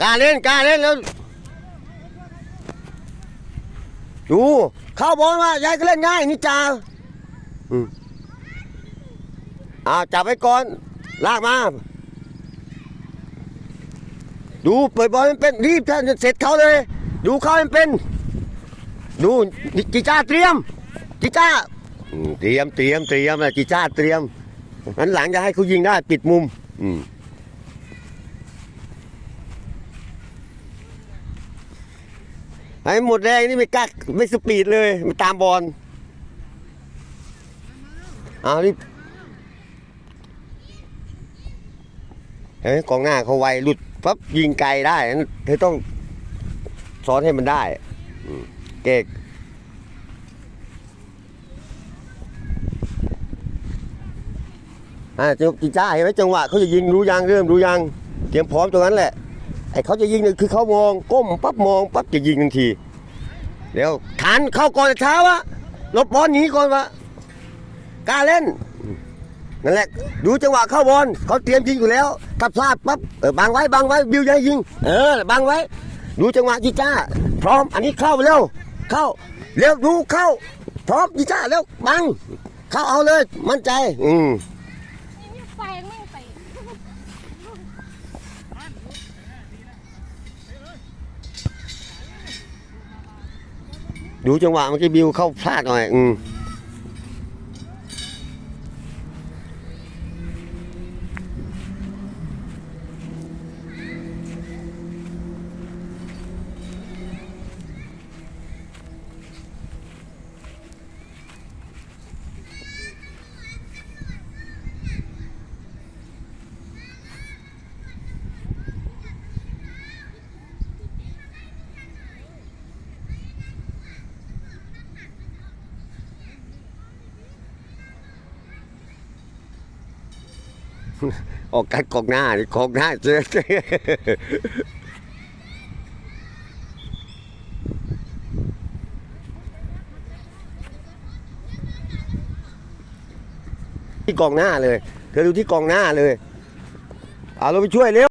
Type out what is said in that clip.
กล้าเล่นกล้าเล่นแล้วดูเข้าบอลมายายก็เล่นง่ายนี่จ้าอืมอ่าจับไว้ก่อน ลากมา ดูเปิดบอลมันเป็นรีบถ้านเสร็จเขาเลย ดูเขามันเป็น ดูจิจ้าเตรียมจิจ้าเตรียมเตรียมเตรียมนะจิจ้าเตรียมนั้นหลังจะให้เขายิงได้ปิดมุม อืม ไอ้หมดแรงนี่ไม่กล้าไม่สปีดเลยมันตามบอลเอานี่เห็นไหมกองหน้าเขาไวหลุดปั๊บยิงไกลได้เธอต้องสอนให้มันได้เก่งอ่าจังจีจ้าเห็นไหมจังหวะเขาจะยิงรู้ยังเริ่มรู้ยัง เตรียมพร้อมตรงนั้นแหละ อ้เขาจะยิงเนี่ยคือเขามองก้มปั๊บมองปั๊บจะยิงทันทีเดี๋ยวทันเข้าก่อนเช้าวะลบบอลหนีก่อนวะกล้าเล่นนั่นแหละดูจังหวะเข้าบอลเขาเตรียมยิงอยู่แล้วถ้าพลาดปั๊บเออบังไว้บังไว้บิวยังยิง เออบังไว้ ดูจังหวะจีจ้า พร้อมอันนี้เข้าเร็วเข้าเร็วดูเข้า พร้อมจีจ้าเร็วบัง เข้าเอาเลยมั่นใจ อืม ดูจังหวะเมื่อกี้บิวเข้าพลาดหน่อย อืม ออกกัดกองหน้านี่กองหน้าเจอที่กองหน้าเลย เธอดูที่กองหน้าเลย เอาเราไปช่วยเร็ว